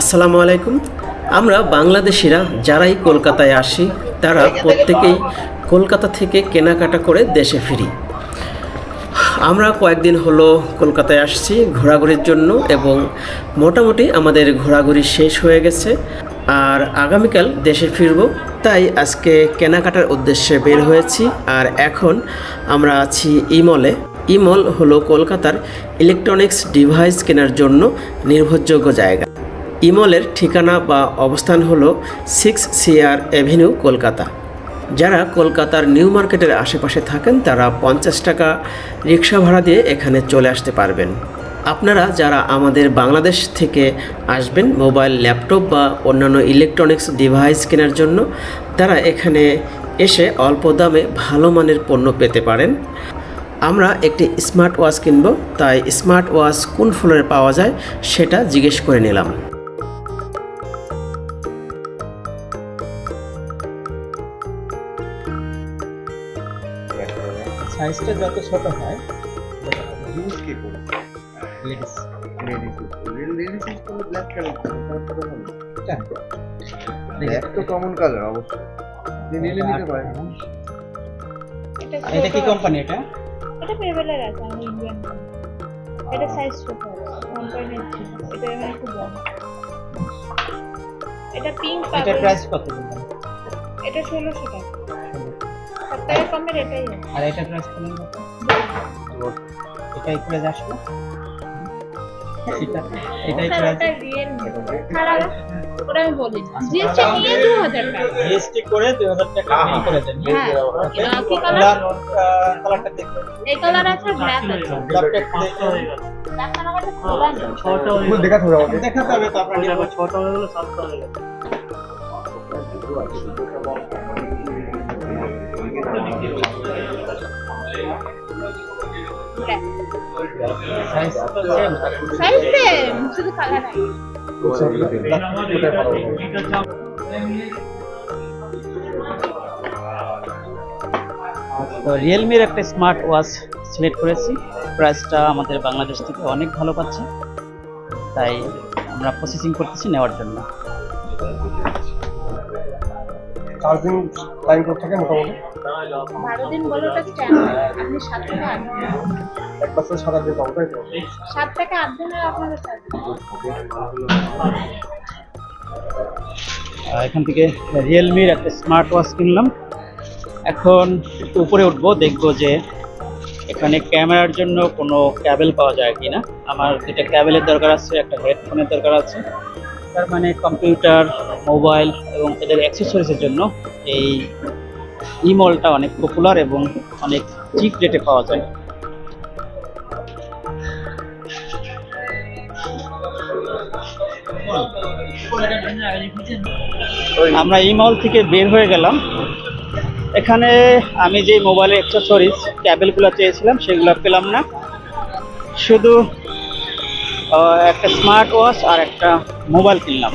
আসসালামু আলাইকুম। আমরা বাংলাদেশিরা যারাই কলকাতায় আসি, তারা প্রত্যেকেই কলকাতা থেকে কেনাকাটা করে দেশে ফিরি। আমরা কয়েকদিন হলো কলকাতায় আসছি ঘোরাঘুরির জন্য এবং মোটামুটি আমাদের ঘোরাঘুরি শেষ হয়ে গেছে আর আগামীকাল দেশে ফিরব, তাই আজকে কেনাকাটার উদ্দেশ্যে বের হয়েছি আর এখন আমরা আছি ইমলে ইমল হলো কলকাতার ইলেকট্রনিক্স ডিভাইস কেনার জন্য নির্ভরযোগ্য জায়গা। ইমলের ঠিকানা বা অবস্থান হলো সিক্স সিআর অ্যাভিনিউ কলকাতা। যারা কলকাতার নিউ মার্কেটের আশেপাশে থাকেন, তারা পঞ্চাশ টাকা রিক্সা ভাড়া দিয়ে এখানে চলে আসতে পারবেন। আপনারা যারা আমাদের বাংলাদেশ থেকে আসবেন, মোবাইল, ল্যাপটপ বা অন্যান্য ইলেকট্রনিক্স ডিভাইস কেনার জন্য, তারা এখানে এসে অল্প দামে ভালো মানের পণ্য পেতে পারেন। আমরা একটি স্মার্ট ওয়াচ কিনব, তাই স্মার্ট ওয়াচ কোন ফ্লোরে পাওয়া যায় সেটা জিজ্ঞেস করে নিলাম। সাইজটা যত ছোট হয় ইউজ কি করে ladies ladies ladies black colour এটা ব্ল্যাক তো কমন কালার অবশ্যই। আপনি নিলে নিতে পারেন এটা কি কোম্পানি এটা? এটা পেবেলের আছে আমি ইন্ডিয়ান এটা সাইজ ছোট এটা মানে খুব বড়। এটা পিঙ্ক প্রাইস কত এটা ষোলোশো টাকা। থেকে কমের এটাই আছে। আর এটার প্রাইস কত? এটাই প্রাইস আসলো এটা এটাই ওটা আমি বলি। জিএসটি নিয়ে গেল ব্ল্যাক সাইজ তো সেম শুধু কালার আছে তো রিয়েলমির একটা স্মার্ট ওয়াচ সিলেক্ট করেছি। প্রাইসটা আমাদের বাংলাদেশ থেকে অনেক ভালো পাচ্ছে। তাই আমরা প্রসেসিং করতেছি নেওয়ার জন্য। চার্জিং কত থাকে মোটামুটি? বারো দিন আপনি সাত থেকে আট দিন। এক বছর সাত আট দিন পাবো তাই তো? সাত থেকে আট আপনাদের চার্জ এখান থেকে রিয়েলমির একটা স্মার্ট ওয়াচ কিনলাম। এখন একটু উপরে উঠবো দেখব যে এখানে ক্যামেরার জন্য কোনো ক্যাবেল পাওয়া যায় কি না আমার দুটা ক্যাবেলের দরকার আছে একটা হেডফোনের দরকার আছে। তার মানে কম্পিউটার, মোবাইল এবং এদের অ্যাক্সেসরিজের জন্য এই ই মলটা অনেক পপুলার এবং অনেক চিপ রেটে পাওয়া যায়। আমরা এই মল থেকে বের হয়ে গেলাম। এখানে আমি যে মোবাইলের অ্যাক্সেসরিজ ক্যাবেলগুলো চেয়েছিলাম, সেগুলো পেলাম না। শুধু একটা স্মার্ট ওয়াচ আর একটা মোবাইল কিনলাম।